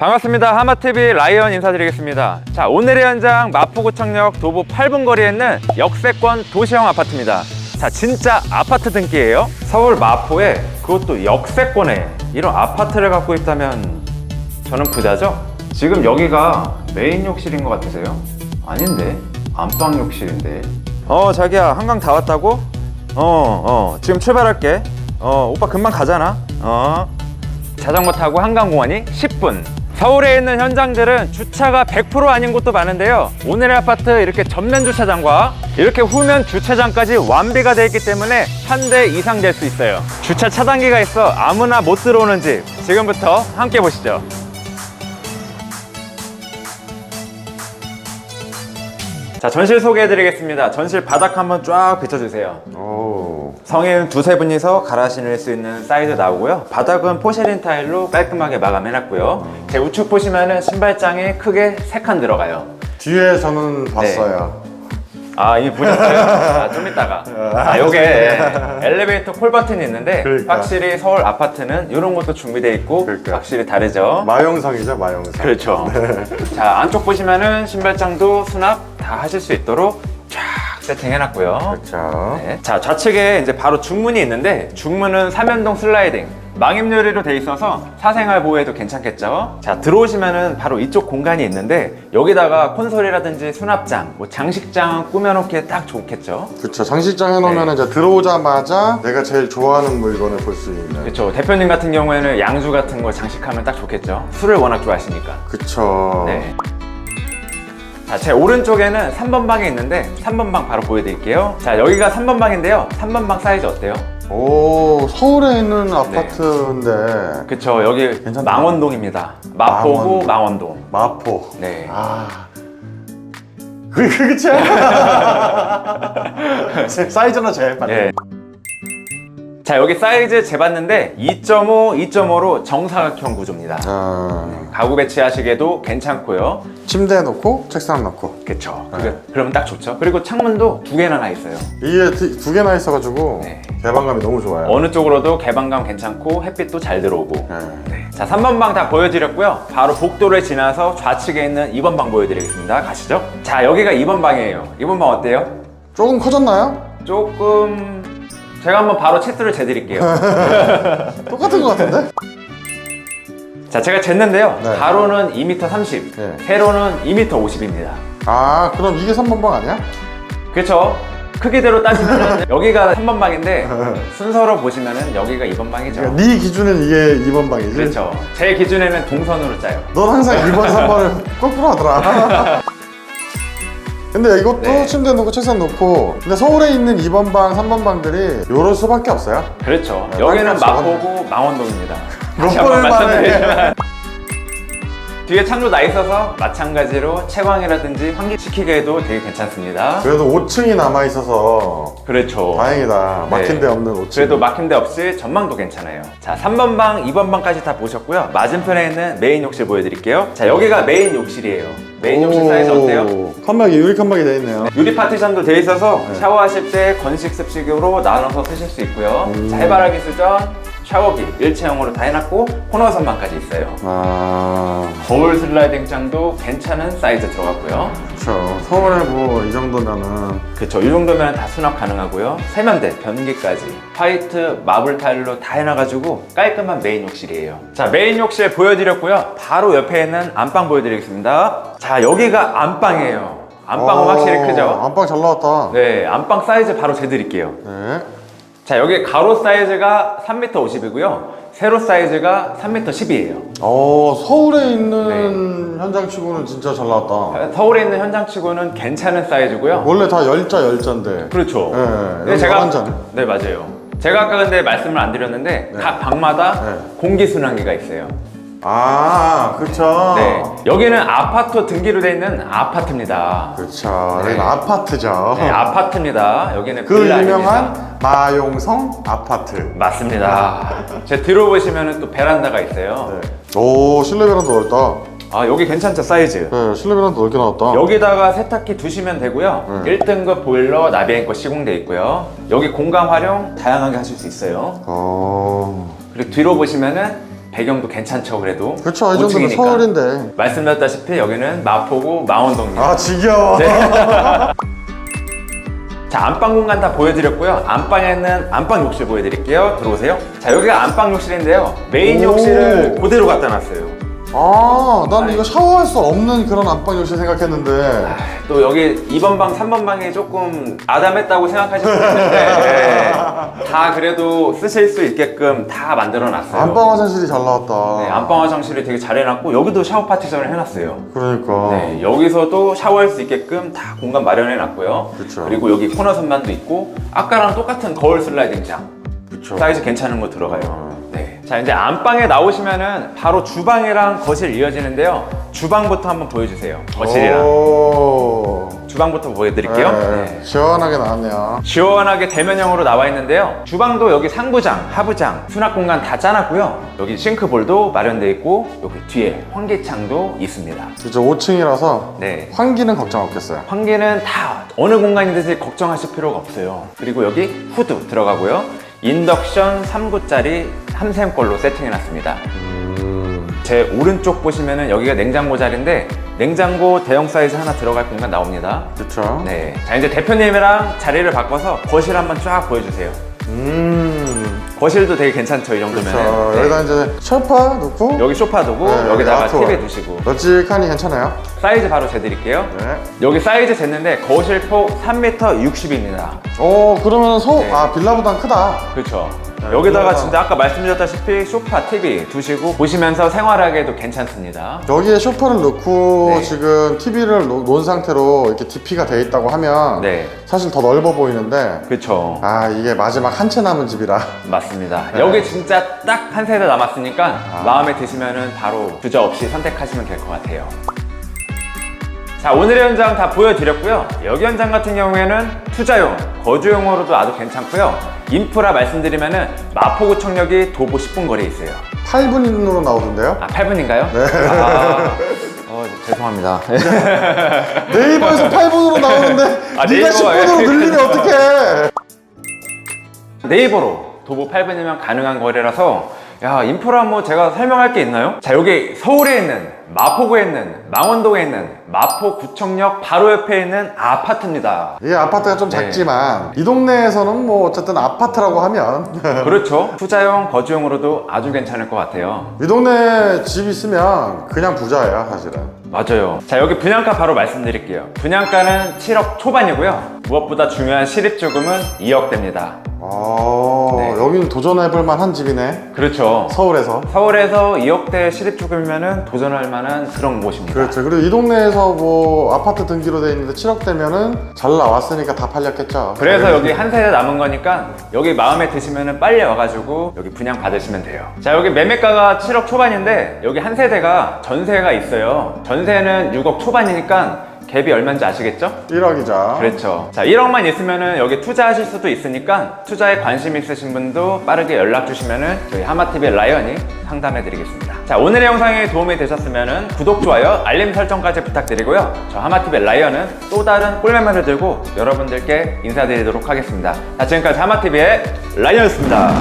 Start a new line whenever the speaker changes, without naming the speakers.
반갑습니다. 하마TV 라이언 인사드리겠습니다. 자, 오늘의 현장 마포구청역 도보 8분 거리에 있는 역세권 도시형 아파트입니다. 자, 진짜 아파트 등기예요. 서울 마포에 그것도 역세권에 이런 아파트를 갖고 있다면 저는 부자죠? 지금 여기가 메인 욕실인 것 같으세요? 아닌데 안방 욕실인데 어 자기야 한강 다 왔다고? 어 어 지금 출발할게 어 오빠 금방 가잖아 어 자전거 타고 한강공원이 10분. 서울에 있는 현장들은 주차가 100% 아닌 곳도 많은데요. 오늘의 아파트 이렇게 전면 주차장과 이렇게 후면 주차장까지 완비가 되어 있기 때문에 한 대 이상 될 수 있어요. 주차 차단기가 있어 아무나 못 들어오는 집. 지금부터 함께 보시죠. 자, 전실 소개해드리겠습니다. 전실 바닥 한번 쫙 비춰주세요.
오.
성인 두세 분이서 갈아 신을 수 있는 사이즈 나오고요. 바닥은 포세린 타일로 깔끔하게 마감해놨고요. 제 우측 보시면은 신발장이 크게 세 칸 들어가요.
뒤에 저는 봤어요.
아, 이미 보셨어요? 아, 좀 이따가. 아, 요게 엘리베이터 콜 버튼이 있는데
그러니까.
확실히 서울 아파트는 이런 것도 준비되어 있고
그러니까.
확실히 다르죠.
마영상이죠, 마영상.
그렇죠. 자, 안쪽 보시면은 신발장도 수납 다 하실 수 있도록 쫙 세팅해놨고요.
그렇죠.
네. 자 좌측에 이제 바로 중문이 있는데 중문은 삼연동 슬라이딩 망임 유리로 돼 있어서 사생활 보호에도 괜찮겠죠 자 들어오시면은 바로 이쪽 공간이 있는데 여기다가 콘솔이라든지 수납장 뭐 장식장 꾸며놓기에 딱 좋겠죠
그렇죠. 장식장 해놓으면
네.
이제 들어오자마자 내가 제일 좋아하는 물건을 볼 수 있는.
그렇죠 대표님 같은 경우에는 양주 같은 거 장식하면 딱 좋겠죠 술을 워낙 좋아하시니까
그쵸.
네. 자, 제 오른쪽에는 3번 방이 있는데 3번 방 바로 보여드릴게요. 자, 여기가 3번 방인데요. 3번 방 사이즈 어때요?
오, 서울에 있는 아파트인데.
그쵸, 여기
괜찮다.
망원동입니다. 마포구
망원동.
망원동.
마포.
네.
아. 그, 그, 그치? 사이즈나 제일.
예. 자, 여기 사이즈 재봤는데 2.5, 2.5로 정사각형 구조입니다.
아,
가구 배치하시기에도 괜찮고요.
침대에 놓고, 책상 놓고.
그쵸.
네.
그게- 그러면 딱 좋죠. 그리고 창문도 두 개나 나 있어요.
이게 두- 두 개나 있어가지고,
네.
개방감이 너무 좋아요.
어느 쪽으로도 개방감 괜찮고 햇빛도 잘 들어오고.
네.
자, 3번 방 다 보여드렸고요. 바로 복도를 지나서 좌측에 있는 2번 방 보여드리겠습니다. 가시죠. 자, 여기가 2번 방이에요. 2번 방 어때요?
조금 커졌나요?
조금 제가 한번 바로 채수를 재드릴게요.
똑같은 것 같은데?
자, 제가 쟀는데요.
네.
가로는 2m 30,
네.
세로는 2m 50입니다.
아, 그럼 이게 3번 방 아니야?
그렇죠? 크기대로 따지면 여기가 3번 방인데 순서로 보시면은 여기가 2번 방이죠.
네 기준은 이게 2번 방이지?
그렇죠. 제 기준에는 동선으로 짜요.
넌 항상 2번, 3번을 거꾸로 하더라. 근데 이것도
네.
침대 놓고 책상 놓고 근데 서울에 있는 2번 방, 3번 방들이 요럴 수밖에 없어요.
그렇죠.
네,
여기는
빨리
마포구 망원동입니다.
몇
다시 한번
번을 말해.
말씀드리지만 뒤에 창도 나 있어서 마찬가지로 채광이라든지 환기시키기에도 되게 괜찮습니다.
그래도 5층이 남아 있어서
그렇죠.
다행이다. 막힌
네.
데 없는 5층.
그래도 막힌 데 없이 전망도 괜찮아요. 자, 3번 방, 2번 방까지 다 보셨고요. 맞은편에 있는 메인 욕실 보여드릴게요. 자, 여기가 메인 욕실이에요. 메인 욕실 사이즈 어때요?
칸막이 유리 칸막이 돼 있네요.
유리 파티션도 돼 있어서
네.
샤워하실 때 건식 습식으로 나눠서 쓰실 수 있고요.
음.
자, 해바라기 수전, 샤워기 일체형으로 다 해놨고 코너 선반까지 있어요.
아,
거울 슬라이딩 장도 괜찮은 사이즈 들어갔고요.
그렇죠. 서울에 뭐 이 정도면은
그쵸, 이 정도면 다 수납 가능하고요. 세면대, 변기까지 화이트 마블 타일로 다 해놔가지고 깔끔한 메인 욕실이에요. 자, 메인 욕실 보여드렸고요. 바로 옆에 있는 안방 보여드리겠습니다. 자, 여기가 안방이에요. 안방은
어,
확실히 크죠?
안방 잘 나왔다.
네, 안방 사이즈 바로 재드릴게요.
네.
자, 여기 가로 사이즈가 3m 50이고요. 세로 사이즈가 3m 10이에요.
어, 서울에 있는
네.
현장치고는 진짜 잘 나왔다.
서울에 있는 현장치고는 괜찮은 사이즈고요.
원래 다 열자 열자인데.
그렇죠.
네,
근데
여기
제가
11잔.
네 맞아요. 제가 아까 근데 말씀을 안 드렸는데
네.
각 방마다
네.
공기 순환기가 있어요.
아, 그렇죠.
네. 여기는 아파트 등기로 돼 있는 아파트입니다.
그렇죠.
네.
여기는 아파트죠.
네, 아파트입니다. 여기는
그
빌라 아닙니다.
유명한 마용성 아파트.
맞습니다. 제 뒤로 보시면은 또 베란다가 있어요.
네. 오, 실내 베란다 넓다.
아 여기 괜찮죠 사이즈.
네, 실내 베란다 넓게 나왔다.
여기다가 세탁기 두시면 되고요.
네.
1등급 보일러 나비앵커 시공돼 있고요. 여기 공간 활용 다양하게 하실 수 있어요.
어.
그리고 뒤로 보시면은 배경도 괜찮죠 그래도?
그쵸 이 정도면
5층이니까.
서울인데.
말씀드렸다시피 여기는 마포구 망원동입니다.
아 지겨워.
네. 자 안방 공간 다 보여드렸고요. 안방에는 안방 욕실 보여드릴게요. 들어오세요. 자 여기가 안방 욕실인데요. 메인
오.
욕실을 그대로 갖다 놨어요.
아, 난 이거 샤워할 수 없는 그런 안방 욕실 생각했는데.
또 여기 2번 방, 3번 방이 조금 아담했다고 생각하실 수 있는데. 네. 다 그래도 쓰실 수 있게끔 다 만들어 놨어요
안방 화장실이 잘 나왔다.
네, 안방 화장실을 되게 잘 해놨고 여기도 샤워 파티션을 해놨어요
그러니까.
네, 여기서도 샤워할 수 있게끔 다 공간 마련해 놨고요.
그쵸.
리고 여기 코너 선반도 있고 아까랑 똑같은 거울 슬라이딩 장.
그쵸.
사이즈 괜찮은 거 들어가요. 네. 자, 이제 안방에 나오시면은 바로 주방이랑 거실 이어지는데요. 주방부터 한번 보여주세요. 거실이랑.
오.
주방부터 보여드릴게요.
네,
네.
시원하게 나왔네요.
시원하게 대면형으로 나와 있는데요. 주방도 여기 상부장, 하부장, 수납 공간 다 짜놨고요. 여기 싱크볼도 마련되어 있고 여기 뒤에 환기창도 있습니다.
이제 5층이라서
네.
환기는 걱정 없겠어요.
환기는 다 어느 공간이든지 걱정하실 필요가 없어요. 그리고 여기 후드 들어가고요. 인덕션 3구짜리 3샘 걸로 세팅해놨습니다. 제 오른쪽 보시면은 여기가 냉장고 자리인데 냉장고 대형 사이즈 하나 들어갈 공간 나옵니다.
그쵸?
네. 자, 이제 대표님이랑 자리를 바꿔서 거실 한번 쫙 보여주세요.
음.
거실도 되게 괜찮죠, 이 정도면.
그쵸. 여기다 이제 소파 놓고
여기 소파 두고
네,
여기다가
아트월.
TV 두시고
널찍하니 괜찮아요?
사이즈 바로 재드릴게요.
네.
여기 사이즈 쟀는데 거실 폭 3m 60입니다.
오, 그러면 서,
네.
아, 빌라보단 크다.
그렇죠.
네,
여기다가. 진짜 아까 말씀드렸다시피 소파, TV 두시고 보시면서 생활하기에도 괜찮습니다.
여기에 소파를 넣고
네.
지금 TV를 놓은 상태로 이렇게 DP가 돼 있다고 하면
네,
사실 더 넓어 보이는데
그렇죠.
아 이게 마지막 한 채 남은 집이라
맞습니다.
네.
여기 진짜 딱 한 세대 남았으니까 마음에 드시면은 바로 주저 없이 선택하시면 될 것 같아요. 자, 오늘의 현장 다 보여드렸고요. 여기 현장 같은 경우에는 투자용, 거주용으로도 아주 괜찮고요. 인프라 말씀드리면 은 마포구청역이 도보 10분 거리에 있어요.
8분으로 나오던데요?
아, 8분인가요?
네.
아, 어, 죄송합니다.
네이버에서 8분으로 나오는데
아,
네가
네이버가
10분으로
왜
늘리면? 어떡해
네이버로 도보 8분이면 가능한 거래라서 야 인프라 뭐 제가 설명할 게 있나요? 자 여기 서울에 있는 마포구에 있는 망원동에 있는 마포구청역 바로 옆에 있는 아파트입니다.
이 아파트가 좀
네.
작지만 이 동네에서는 뭐 어쨌든 아파트라고 하면
그렇죠. 투자용 거주용으로도 아주 괜찮을 것 같아요.
이 동네 집 있으면 그냥 부자예요 사실은.
맞아요. 자 여기 분양가 바로 말씀드릴게요. 분양가는 7억 초반이고요. 무엇보다 중요한 실입조금은 2억대입니다.
아
네.
여기는 도전해볼 만한 집이네.
그렇죠.
서울에서.
서울에서 2억대 실입조금이면 도전할 만한 그런 곳입니다
그렇죠 그리고 이 동네에서 뭐 아파트 등기로 돼 있는데 7억 대면은 잘 나왔으니까 다 팔렸겠죠
그래서 여기 한 세대 남은 거니까 여기 마음에 드시면 빨리 와가지고 여기 분양 받으시면 돼요. 자 여기 매매가가 7억 초반인데 여기 한 세대가 전세가 있어요. 전세는 6억 초반이니까 갭이 얼마인지 아시겠죠?
1억이죠
그렇죠. 자 1억만 있으면은 여기 투자하실 수도 있으니까 투자에 관심 있으신 분도 빠르게 연락 주시면은 저희 하마TV 라이언이 상담해 드리겠습니다. 자 오늘의 영상이 도움이 되셨으면은 구독, 좋아요, 알림 설정까지 부탁드리고요. 저 하마TV 라이언은 또 다른 꿀매매를 들고 여러분들께 인사드리도록 하겠습니다. 자 지금까지 하마TV의 라이언이었습니다.